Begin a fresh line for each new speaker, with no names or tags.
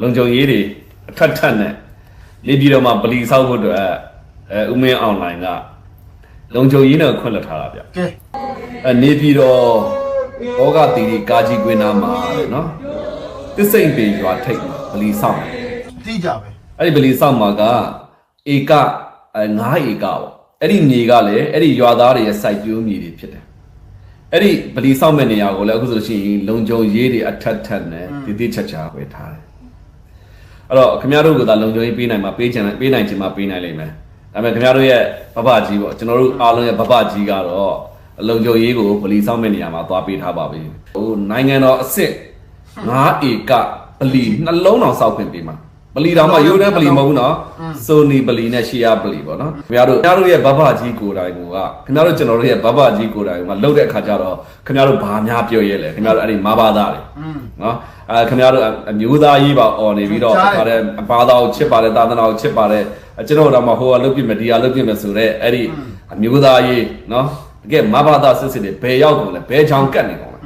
လုံခြုံရေးတွေအထက်ထက်နဲ့နေပြည်တော်မှာပလီဆောက်ဖို့အတွက်အဲဦးမင်းအွန်လိုင်းကလုံခြုံရေးနဲ့ခွင့်လွှတ်ထားတာဗျ
ကဲ
အဲနေပြည်တော်ဘောဂတီရီကာကြီးကွင်းနာမှာတဲ့နော်တစ္စိမ်ပေရွာထိပ်မှာပလီဆောက်တယ်
တိကြပဲ
အဲ့ဒီပလီဆောက်မှာကဧကအဲ9ဧကပေါ့အဲ့ဒီမြေကလည်းအဲ့ဒီရွာသားတွေရဲ့စိုက်ပျိုးမြေတွေဖြစ်တယ်အဲ့ဒီပလီဆောက်မဲ့နေရာကိုလည်းအခုဆိုရှင်လုံခြုံရေးတွေအထက်ထက်နဲ့တည်တည်ချာချာပဲထားတယ် အဲ့တော့ခင်ဗျားတို့ကသာလုံခြုံရေးပေးနိုင်မှာပေးချင်တယ်ပေးနိုင်ချင်မှာပေးနိုင်လိမ့်မယ်ဒါပေမဲ့ခင်ဗျားတို့ရဲ့ဘဘကြီးပေါ့ကျွန်တော်တို့အားလုံးရဲ့ဘဘကြီးကတော့လုံခြုံရေးကိုပလီဆောက်မဲ့နေရာမှာသွားပေးထားပါပြီဟိုနိုင်ငံတော်အစ်စ်9ဧကပလီနှလုံးတော်စောက်ခွင့်ပေးမှာ ပလီတော်မှာရိုးတဲ့ပလီမဟုတ်ဘူးနော်ဆိုနီပလီနဲ့ရှီယာပလီပေါ့နော်ခင်ဗျားတို့ခင်ဗျားတို့ရဲ့ဘဘကြီးကိုယ်တိုင်ကခင်ဗျားတို့ကျွန်တော်တို့ရဲ့ဘဘကြီးကိုယ်တိုင်ကလှုပ်တဲ့အခါကျတော့ခင်ဗျားတို့ဘာများပြောရဲလဲခင်ဗျားတို့အဲ့ဒီမဘာသား
လေ
နော်အဲခင်ဗျားတို့အမျိုးသားကြီးပါအော်နေပြီးတော့
ပါတဲ့
အပါသားကိုချစ်ပါတယ်သာသနာကိုချစ်ပါတယ်ကျွန်တော်တို့ကဟိုကလှုပ်ပြမယ်ဒီကလှုပ်ပြမယ်ဆိုတော့အဲ့ဒီအမျိုးသားကြီးနော်တကယ်မဘာသားစစ်စစ်တွေဘယ်ရောက်ကုန်လဲဘယ်ချောင်းကတ်နေကုန်လဲ